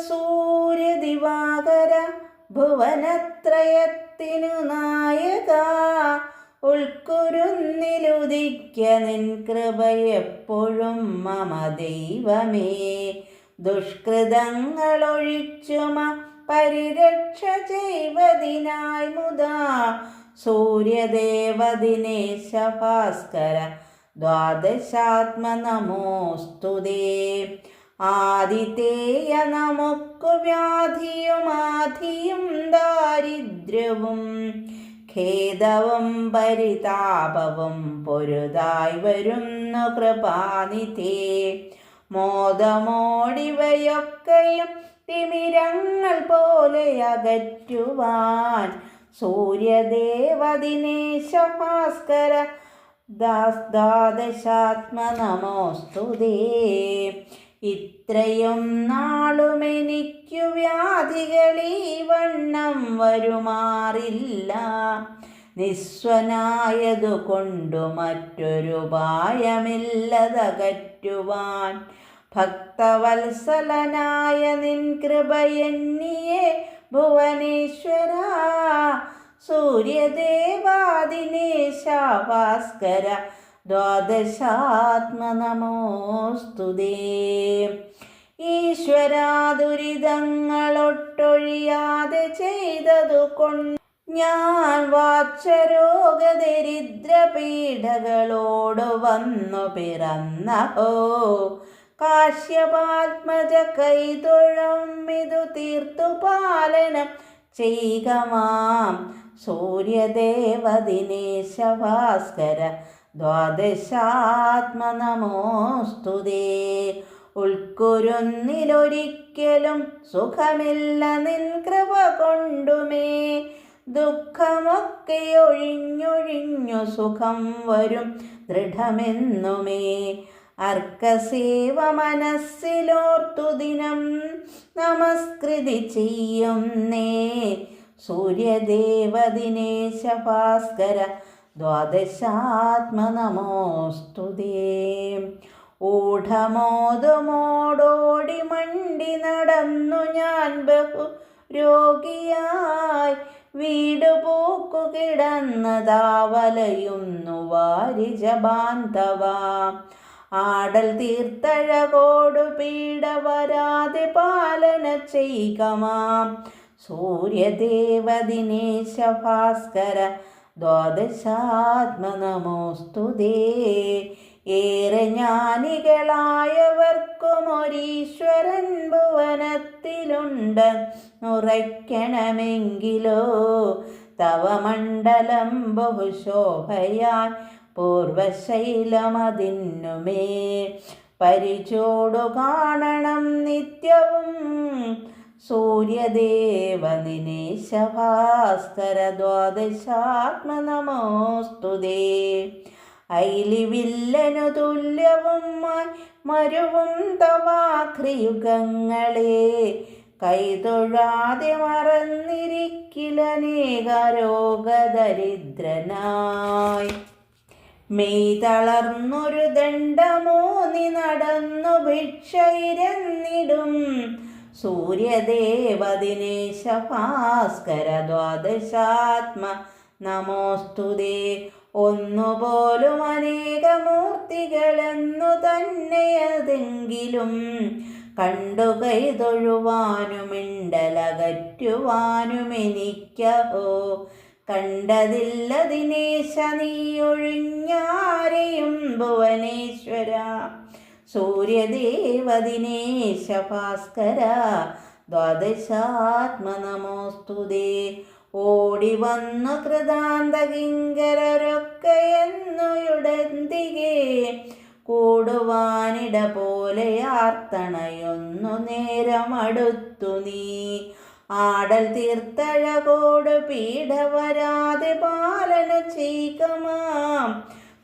സൂര്യദിവാകര ഭുവനത്രയത്തിനു നായക. ഉൾക്കുരുന്നിലുദിക്ക നിൻ കൃപയെപ്പോഴും മമ ദൈവമേ. ദുഷ്കൃതങ്ങളൊഴിച്ചുമ പരിരക്ഷ ചെയ്വതിനായി മുതാ. സൂര്യദേവദിനേശ ഭാസ്കര ദ്വാദശാത്മ നമോസ്തുതേ ആദിതേയ നമുക്കു വ്യാധിയുമാധിയും ദാരിദ്ര്യവും ഖേദവും പരിതാപവും പൊരുതായി വരുന്നു കൃപാനിധേ. മോദമോടിവയൊക്കെയും തിമിരങ്ങൾ പോലെ അകറ്റുവാൻ സൂര്യദേവദിനേശ ഭാസ്കര ദാസ് നമോസ്തുതേ ഇത്രയും നാളും എനിക്കു വ്യാധികളീ വണ്ണം വരുമാറില്ല. നിസ്വനായതു കൊണ്ടു മറ്റൊരു ഭായമില്ലതകറ്റുവാൻ ഭക്തവത്സലനായ നിൻ കൃപയെന്നിയെ ഭുവനേശ്വര. സൂര്യദേവാദിനേശ ഭാസ്കര ദ്വാദശാത്മ നമോസ്തുതേ ഈശ്വരാ ദുരിതങ്ങളൊട്ടൊഴിയാതെ ചെയ്തതു കൊണ്ട് ഞാൻ വാച്ചരോഗദരിദ്ര പീഡകളോട് വന്നു പിറന്നഹോ കാശ്യപാത്മജ കൈതൊഴം ഇതു തീർത്തു പാലനം ചെയ്യുക മാം. സൂര്യദേവദിനേശ ഭാസ്കര ദ്വാദശാത്മ നമോസ്തുതേ ഉൾക്കുരുന്നിലൊരിക്കലും സുഖമില്ല നിൻ കൃപ കൊണ്ടുമേ. ദുഃഖമൊക്കെ ഒഴിഞ്ഞൊഴിഞ്ഞു സുഖം വരും ദൃഢമെന്നുമേ. അർക്കസേവ മനസ്സിലോർത്തു ദിനം നമസ്കൃതി ചെയ്യുന്നേ. സൂര്യദേവദിനേശ ഭാസ്കര ദ്വാദശാത്മ നമോസ്തുതേ ഊഢമോദമോടോടി മണ്ടി നടന്നു ഞാൻ ബഹു രോഗിയായി വീട് പോക്കു കിടന്നതാവലയുന്നു വാരിജബാന്ധവ. ആടൽ തീർത്തഴകോടു പീഡ വരാതെ പാലന ചെയ്കമാം സൂര്യദേവദിനേശ ഭാസ്കര ദ്വാദശാത്മ നമോസ്തുതേ ഏറെ ജ്ഞാനികളായവർക്കും ഒരീശ്വരൻ ഭുവനത്തിലുണ്ട്. ഉറയ്ക്കണമെങ്കിലോ? തവ മണ്ഡലം ബഹുശോഭയാൽ പൂർവശൈലമതിന്നുമേ. പരിചോടു കാണണം നിത്യവും സൂര്യദേവനിനേശ ഭാസ്കര ദ്വാദശാത്മ നമോസ്തുതേ ഐലിവില്ലനു തുല്യവും മരുവും തവാക്രിയുഗങ്ങളെ. കൈതൊഴാതെ മറന്നിരിക്കിലനേകരോഗദരിദ്രനായി. മെയ് തളർന്നൊരു ദണ്ഡമൂന്നി നടന്നു ഭിക്ഷയിരന്നിടും. സൂര്യദേവദിനേശ ഭാസ്കര ദ്വാദശാത്മ നമോസ്തുതേ ഒന്നുപോലും അനേകമൂർത്തികളെന്നു തന്നെയതെങ്കിലും കണ്ടു കൈതൊഴുവാനുമിണ്ടലകറ്റുവാനും എനിക്കഹോ കണ്ടതില്ല ദിനേശ നീ നീയൊഴിഞ്ഞാരെയും ഭുവനേശ്വര. സൂര്യദേവദിനേശ ഭാസ്കര ദ്വാദശാത്മ നമോസ്തു ഓടി വന്നു കൃതാന്തകിങ്കരൊക്കെയെന്നുയുടന്തികെ കൂടുവാനിട പോലെ ആർത്തണയൊന്നു നേരമടുത്തു നീ. ആടൽ തീർത്തഴകോട് പീഡ വരാതെ പാലന ചെയ്കമാം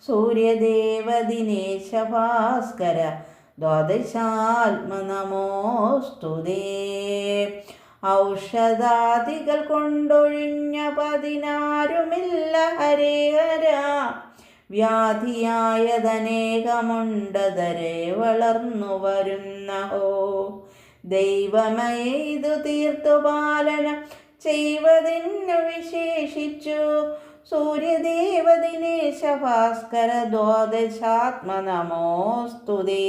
സൂര്യദേവദിനേശ ഭാസ്കര ഔഷധാദികൾ കൊണ്ടൊഴിഞ്ഞ പതിനാരുമില്ല ഹരേ ഹര. വ്യാധിയായതനേകമുണ്ടതരെ വളർന്നു വരുന്ന ഹോ. ദൈവമേതു തീർത്തു പാലനം വിശേഷിച്ചു. സൂര്യദേവദിനേശ ഭാസ്കര ദ്വാദശാത്മ നമോസ്തുതേ